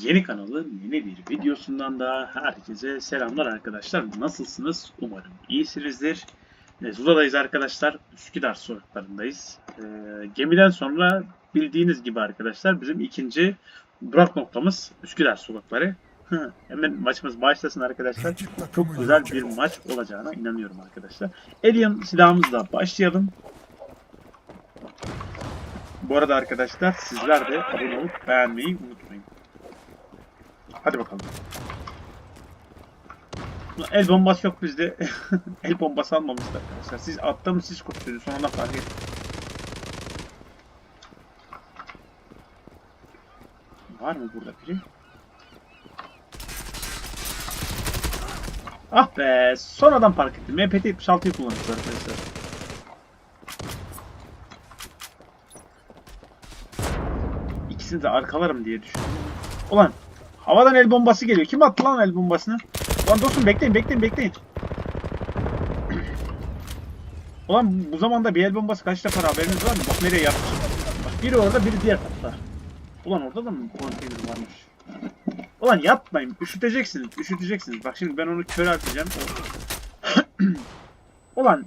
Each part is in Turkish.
Yeni kanalın yeni bir videosundan da herkese selamlar arkadaşlar. Nasılsınız? Umarım iyisinizdir. Zula'dayız arkadaşlar. Üsküdar sokaklarındayız. E, gemiden sonra bildiğiniz gibi arkadaşlar bizim ikinci durak noktamız Üsküdar sokakları. Hı, Hemen maçımız başlasın arkadaşlar. Çok güzel bir maç olacağına inanıyorum arkadaşlar. Alien silahımızla başlayalım. Bu arada arkadaşlar sizler de abone olup beğenmeyi unutmayın. Hadi bakalım. El bombası yok bizde. El bombası almamışlar arkadaşlar. Siz atta mı siz kurtuldunuz sonra fark et. Var mı burada biri? Ah be sonradan fark ettim. MPT 76'yı kullanıyoruz arkadaşlar. İkisini de arkalarım diye düşündüm. Ulan havadan el bombası geliyor. Kim attı lan el bombasını? Ulan dostum bekleyin bekleyin bekleyin. Ulan bu zamanda bir el bombası kaçta para haberiniz var mı? Bak nereye yapmış. Bak biri orada biri diğer katta. Ulan orada da mı konteyner varmış? Ulan yapmayın. Üşüteceksiniz. Üşüteceksiniz. Bak şimdi ben onu körelteceğim. Ulan.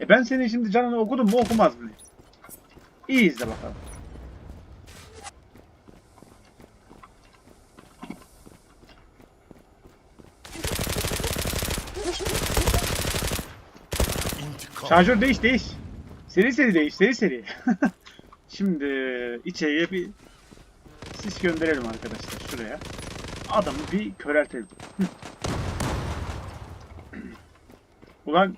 E ben senin şimdi canını okudum mu okumaz mı? İyi izle bakalım. Şarjör değiş değiş. Seri seri değiş seri seri. Şimdi içeriye bir sis gönderelim arkadaşlar şuraya. Adamı bir köreltelim. Ulan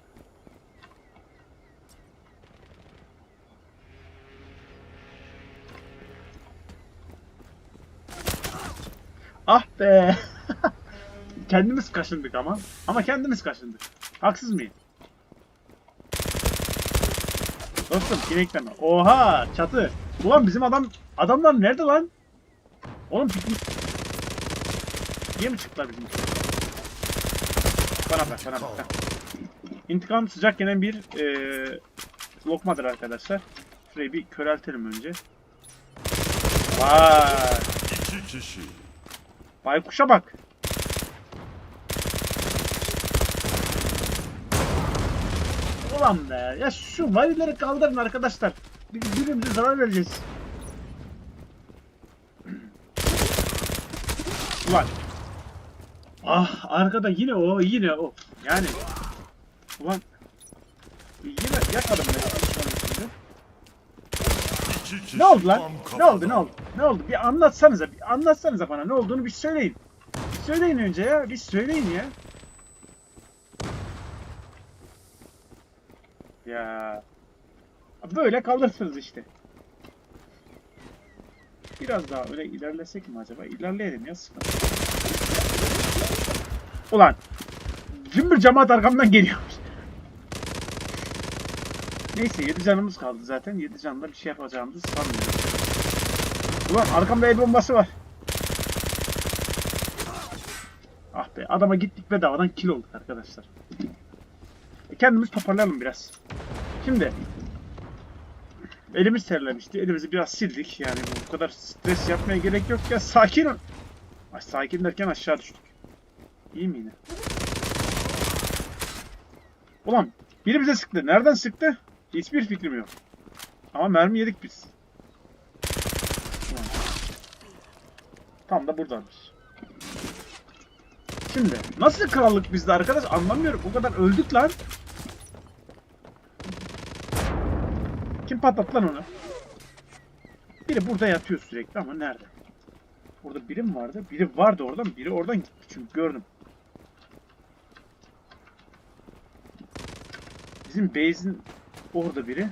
Ah be. kendimiz kaşındık ama. Ama kendimiz kaşındık. Haksız mıyım? Dostum kinekleme. Oha çatı. Ulan bizim adam adamlar nerede lan? Oğlum piknik. Niye mi çıktılar bizim? Bana bak bana bak. İntikam sıcak yenen bir eee lokmadır arkadaşlar. Şurayı bir köreltelim önce. Vay. İki kişi. Baykuş'a bak. Ulan be. Ya şu varilleri kaldırın arkadaşlar. Birbirimize zarar vereceğiz. Ulan. Ah arkada yine o yine o. Yani. Ulan. Yine yakmadım ben. Ne oldu lan? Ne oldu ne oldu? Ne oldu? Bir anlatsanıza. Bir anlatsanıza bana ne olduğunu bir söyleyin. Söyleyin önce ya. Bir söyleyin ya. Ya. Böyle kalırsınız işte. Biraz daha öyle ilerlesek mi acaba? İlerleyelim ya sıkıntı. Ulan. Cımbır cemaat arkamdan geliyormuş. Neyse 7 canımız kaldı zaten. 7 canla bir şey yapacağımızı sanmıyorum. Ulan arkamda el bombası var. Ah be adama gittik bedavadan kill olduk arkadaşlar. Kendimiz toparlayalım biraz. Şimdi elimiz terlemişti. Elimizi biraz sildik. Yani bu kadar stres yapmaya gerek yok ya. Sakin ol. Ay, sakin derken aşağı düştük. İyi mi yine? Ulan biri bize sıktı. Nereden sıktı? Hiçbir fikrim yok. Ama mermi yedik biz. Tam da buradaymış. Şimdi nasıl krallık bizde arkadaş anlamıyorum. O kadar öldük lan. Kim patlattı lan onu? Biri burada yatıyor sürekli ama nerede? Burada biri mi vardı? Biri vardı oradan. Biri oradan gitti çünkü gördüm. Bizim base'in orada biri.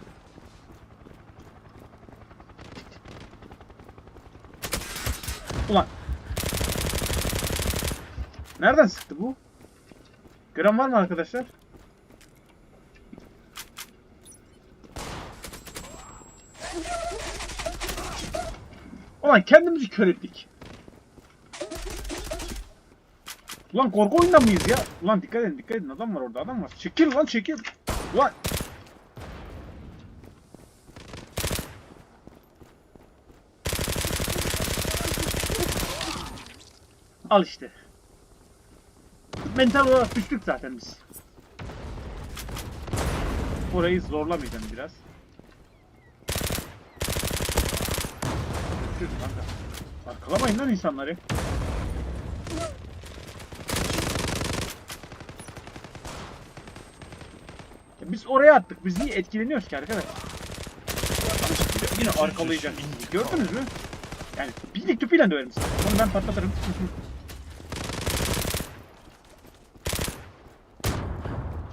Ulan. Nereden sıktı bu? Gören var mı arkadaşlar? Ulan kendimizi kör ettik. Ulan korku oyunda mıyız ya? Ulan dikkat edin dikkat edin adam var orada adam var. Çekil lan çekil. Ulan. Al işte. Mental olarak düştük zaten biz. Orayı zorlamayacağım biraz. Düşüyoruz kanka. Arkalamayın lan insanları. Ya Biz oraya attık. Biz niye etkileniyoruz ki arkadaş? Yine arkalayacak. Gördünüz mü? Yani bildik tüpüyle döverim sizi. Onu ben patlatırım.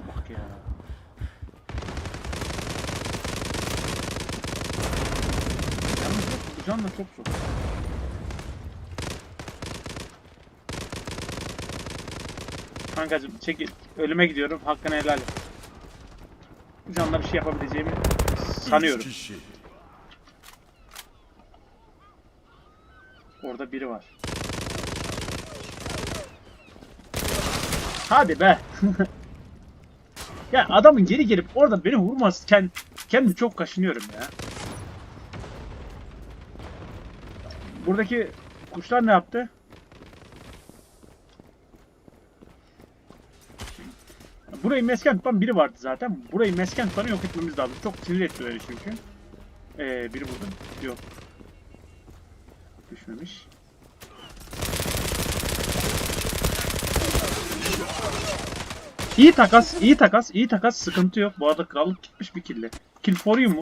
Bak ya. Yalnız yok, çok zor. Kankacım çekil. Ölüme gidiyorum. Hakkını helal et. Bu canla bir şey yapabileceğimi sanıyorum. Orada biri var. Hadi be. ya adamın geri gelip orada beni vurmazken kendimi çok kaşınıyorum ya. Buradaki kuşlar ne yaptı? Burayı mesken tutan biri vardı zaten. Burayı mesken tutanı yok etmemiz lazım. Çok sinir etti öyle çünkü. Ee, biri burada. Yok. Düşmemiş. İyi takas, iyi takas, iyi takas. Sıkıntı yok. Bu arada krallık gitmiş bir kille. Kill for you mu?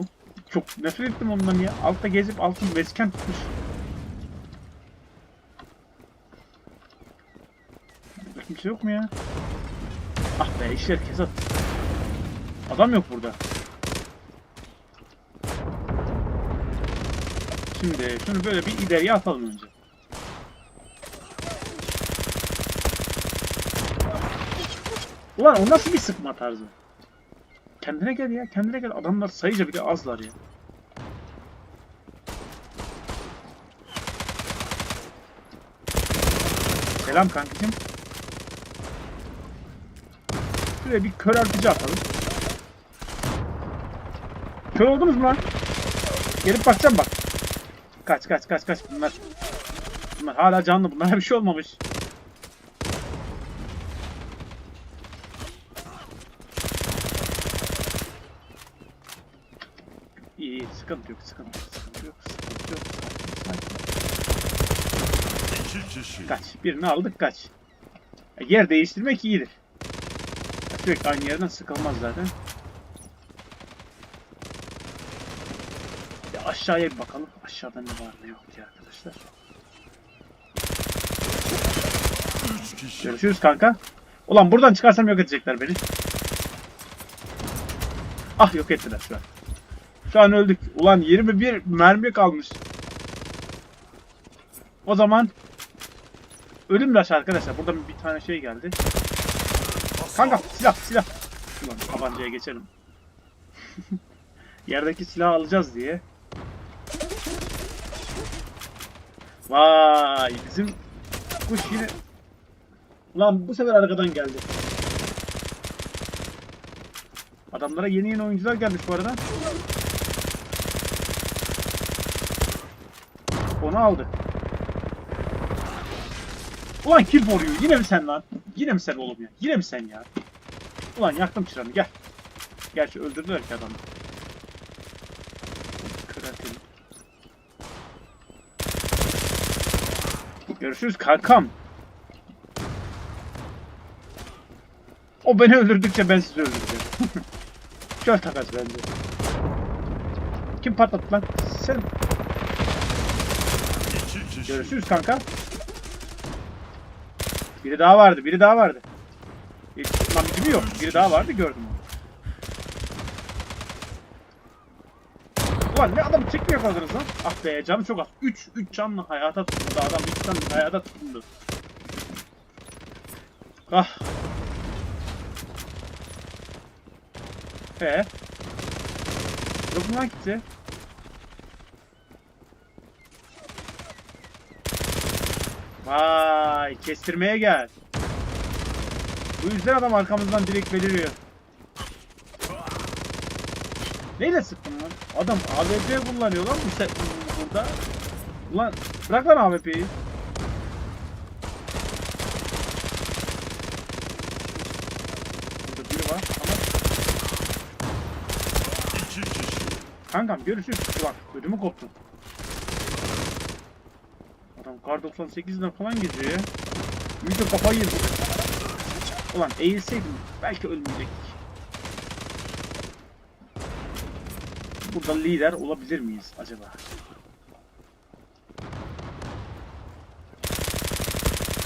Çok nefret ettim ondan ya. Altta gezip altın vesken tutmuş. Burada kimse yok mu ya? Ah be işler kesat. Adam yok burada. Şimdi şunu böyle bir ileriye atalım önce. Ulan o nasıl bir sıkma tarzı? Kendine gel ya, kendine gel. Adamlar sayıca bile azlar ya. Selam kankacım. Şuraya bir köreltici atalım. Kör oldunuz mu lan? Gelip bakacağım bak. Kaç kaç kaç kaç bunlar. Bunlar hala canlı bunlara bir şey olmamış. İyi iyi sıkıntı yok sıkıntı yok sıkıntı yok sıkıntı yok. Kaç birini aldık kaç. Yer değiştirmek iyidir. Sürekli aynı yerden sıkılmaz zaten. Bir aşağıya bir bakalım. Aşağıda ne var ne yok diye arkadaşlar. Görüşürüz kanka. Ulan buradan çıkarsam yok edecekler beni. Ah yok ettiler şu an. Şu an öldük. Ulan 21 mermi kalmış. O zaman ölüm rush arkadaşlar. Burada bir tane şey geldi. Kanka silah silah. Ulan tabancaya geçelim. Yerdeki silahı alacağız diye. Vay bizim kuş yine Ulan bu sefer arkadan geldi. Adamlara yeni yeni oyuncular gelmiş bu arada. Onu aldı. Ulan kill boruyor. Yine mi sen lan? Yine mi sen oğlum ya? Yine mi sen ya? Ulan yaktım çıranı gel. Gerçi öldürdüler ki adamı. Kırartalım. Görüşürüz kankam. O beni öldürdükçe ben sizi öldüreceğim. Şöyle takas bence. Kim patlattı lan? Sen. Görüşürüz kanka. Biri daha vardı, biri daha vardı. İlk lan gibi yok. Biri daha vardı gördüm onu. Ulan ne adam çekmiyor kaldınız lan? Ah be canı çok az. 3 3 canlı hayata tutundu adam 3 canlı hayata tutundu. Ah. Ee? Yok mu lan gitti? Vay kestirmeye gel. Bu yüzden adam arkamızdan direkt beliriyor. Neyle sıktın lan? Adam AWP kullanıyor lan bu se burada. Ulan bırak lan AWP'yi. Burada biri var ama... Kankam görüşürüz. Bak ödümü koptu. Adam kar 98'den falan geziyor ya. Yüzde kafayı yedi. Ulan eğilseydim belki ölmeyecektik. Burada lider olabilir miyiz acaba?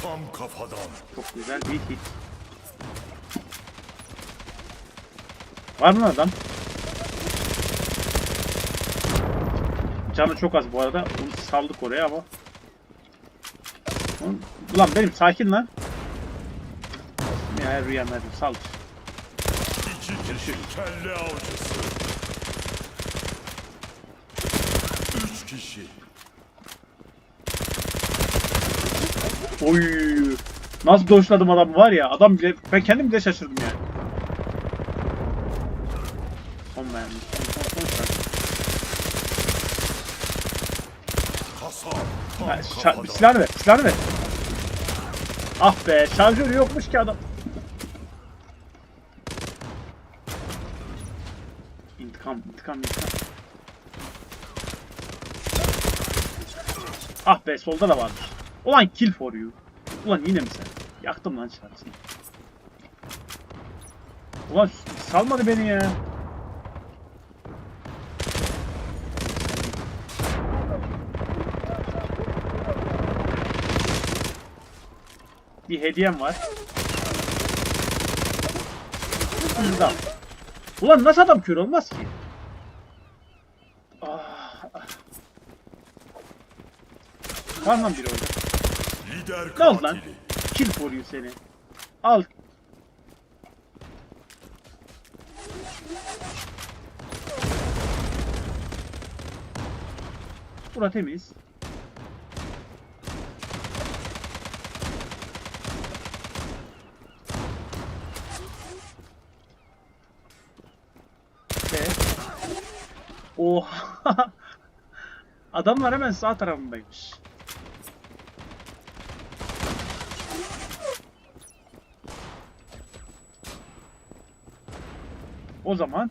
Tam kafadan. Çok güzel bir hit. Var mı adam? Canı çok az bu arada. Onu saldık oraya ama. Ulan benim sakin lan. Ya rüya merdim. Kelle avcısı. Üç kişi. Oy. Nasıl doşladım adam var ya. Adam bile ben kendim bile şaşırdım yani. Son mermi. Son, son, son, son. Ha, şa- silahını ver, silahını ver. Ah be, şarjörü yokmuş ki adam. İntikam, intikam, intikam. Ah be, solda da varmış. Ulan kill for you. Ulan yine mi sen? Yaktım lan şarjını. Ulan salmadı beni ya. Hediyem var. Hızlı al. Ulan nasıl adam kör olmaz ki? Ah, ah. Var lan biri orada. Lider Ne oldu lan? katili. Kill for you seni. Al. Bura temiz. Ve... Oha! Adamlar hemen sağ tarafındaymış. O zaman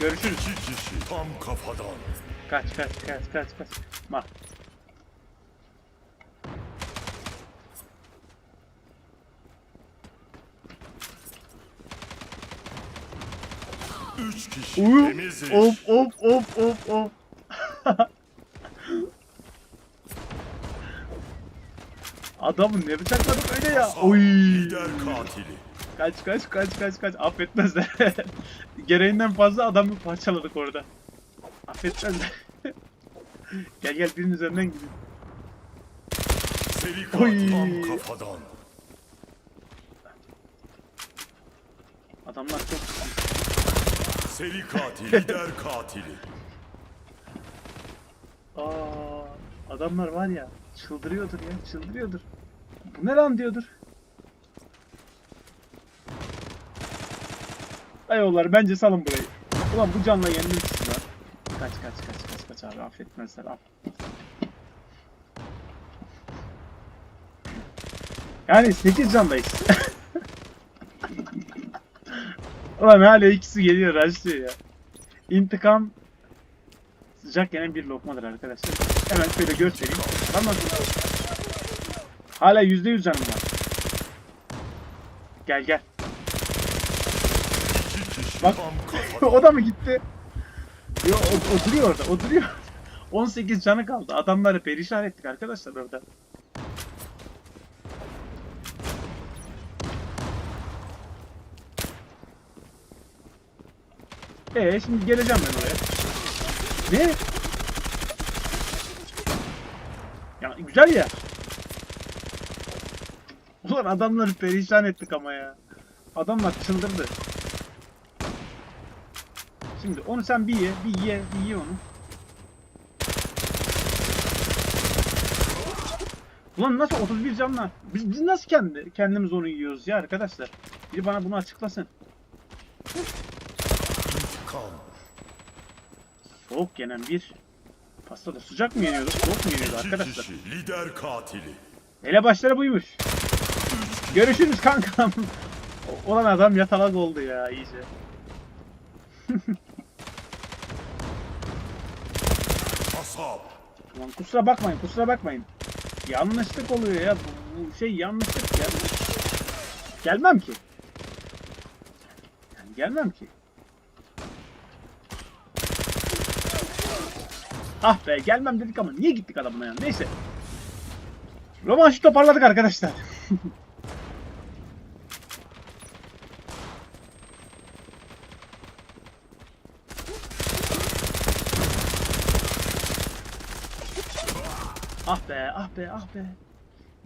görüşürüz. Tam kafadan. Kaç kaç kaç kaç kaç. Bak. Üç kişi. Uyu. Temiz iş. Of of of of of. Adamın ne bıçakladı öyle ya. Hasar. Oy. Lider katili. Kaç kaç kaç kaç kaç affetmezler. Gereğinden fazla adamı parçaladık orada. Affetmezler. gel gel birinin üzerinden gidelim. Seri Oy. katil. Tam kafadan. Adamlar çok Seri katil. Lider katili. Aa, adamlar var ya çıldırıyordur ya çıldırıyordur. Bu ne lan diyordur. Eyvallah bence salın burayı. Ulan bu canla sizi lan. Kaç kaç kaç kaç kaç abi affetmezler al. Yani 8 candayız. Ulan hala ikisi geliyor rushlıyor ya. İntikam Sıcak yenen bir lokmadır arkadaşlar. Hemen şöyle göstereyim. Tamam. Hala %100 canım var. Gel gel. Bak. O da mı gitti? Yo, o, o duruyor orada. O duruyor. 18 canı kaldı. Adamları perişan ettik arkadaşlar orada. Ee şimdi geleceğim ben oraya. Ne? Ya güzel ya. Ulan adamları perişan ettik ama ya. Adamlar çıldırdı. Şimdi onu sen bir ye, bir ye, bir ye onu. Ulan nasıl 31 canla? Biz, biz nasıl kendi kendimiz onu yiyoruz ya arkadaşlar? Biri bana bunu açıklasın. İntikam. Soğuk yenen bir pasta da sıcak mı yeniyordu? Soğuk mu yeniyordu arkadaşlar? kişi. Lider katili. Elebaşları buymuş. Görüşürüz kankam. Olan adam yatalak oldu ya iyice. Kasap. Ulan kusura bakmayın, kusura bakmayın. Yanlışlık oluyor ya. Bu, bu şey yanlışlık ya. Gelmem ki. Yani gelmem ki. Ah be gelmem dedik ama niye gittik adamına ya? Neyse. Rövanşı toparladık arkadaşlar. ah be, ah be, ah be.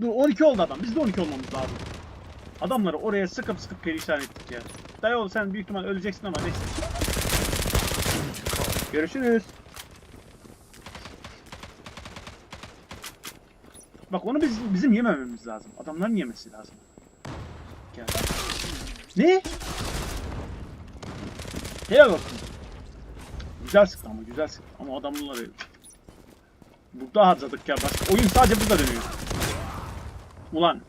Dur 12 oldu adam. Biz de 12 olmamız lazım. Adamları oraya sıkıp sıkıp perişan ettik ya. Dayıoğlu sen büyük ihtimal öleceksin ama neyse. Görüşürüz. Bak onu biz, bizim yemememiz lazım. Adamların yemesi lazım. Gel. Ne? Helal olsun. Güzel sıktı ama güzel sıktı. Ama adamları burada harcadık ya. Başka oyun sadece burada dönüyor. Ulan.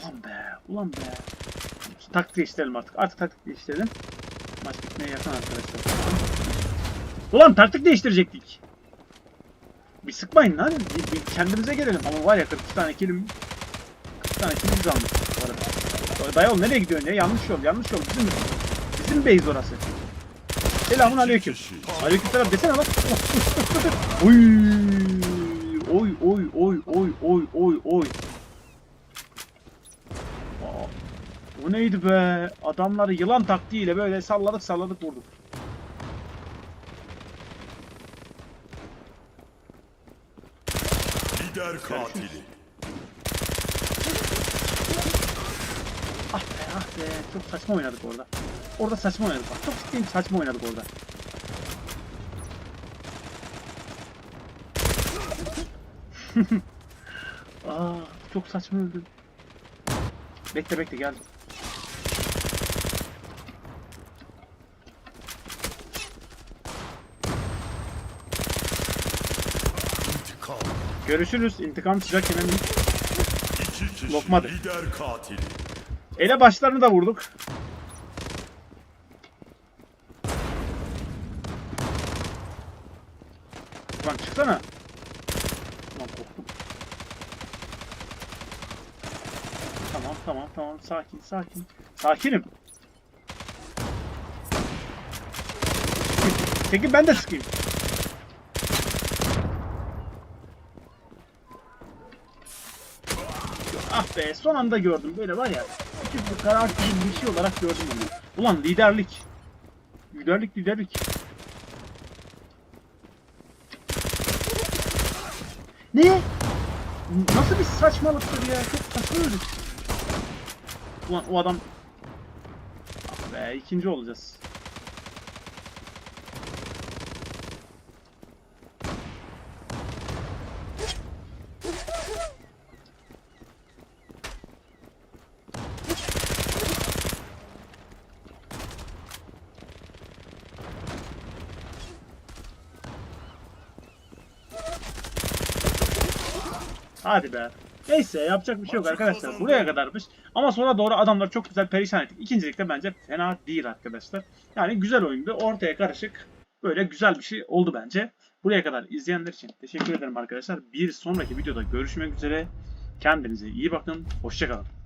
Ulan be. Ulan be. Taktik değiştirelim artık. Artık taktik değiştirelim. Maç bitmeye yakın arkadaşlar. Ulan taktik değiştirecektik. Bir sıkmayın lan. Bir, bir kendimize gelelim. Ama var ya 40 tane kilim 40 tane kilimiz almış bu arada. Nereye gidiyorsun ya? Yanlış yol, yanlış yol. Bizim bizim base orası. Selamun aleyküm. Kişi. Aleykümselam desene lan. oy. Oy oy oy oy oy oy oy. Bu neydi be? Adamları yılan taktiğiyle böyle salladık salladık vurduk. Lider katili. Ah be ah be çok saçma oynadık orada. Orada saçma oynadık bak. Çok ciddiyim saçma oynadık orada. Aa çok saçma öldü. Bekle bekle geldim. İntikam. Görüşürüz. İntikam sıcak İki kişi. Lokmadır. Lider katili. ele başlarını da vurduk. Lan çıksana. Lan korktum. Tamam tamam tamam sakin sakin. Sakinim. Peki ben de sıkayım. Ah be son anda gördüm böyle var ya. Küçük bir karar gibi bir şey olarak gördüm onu. Ulan liderlik. Liderlik liderlik. Ne? Nasıl bir saçmalıktır ya? Çok saçma. Ulan o adam... Ah be ikinci olacağız. Hadi be. Neyse yapacak bir şey yok arkadaşlar. Buraya kadarmış. Ama sonra doğru adamlar çok güzel perişan ettik. İkincilikte bence fena değil arkadaşlar. Yani güzel oyundu. Ortaya karışık. Böyle güzel bir şey oldu bence. Buraya kadar izleyenler için teşekkür ederim arkadaşlar. Bir sonraki videoda görüşmek üzere. Kendinize iyi bakın. Hoşçakalın.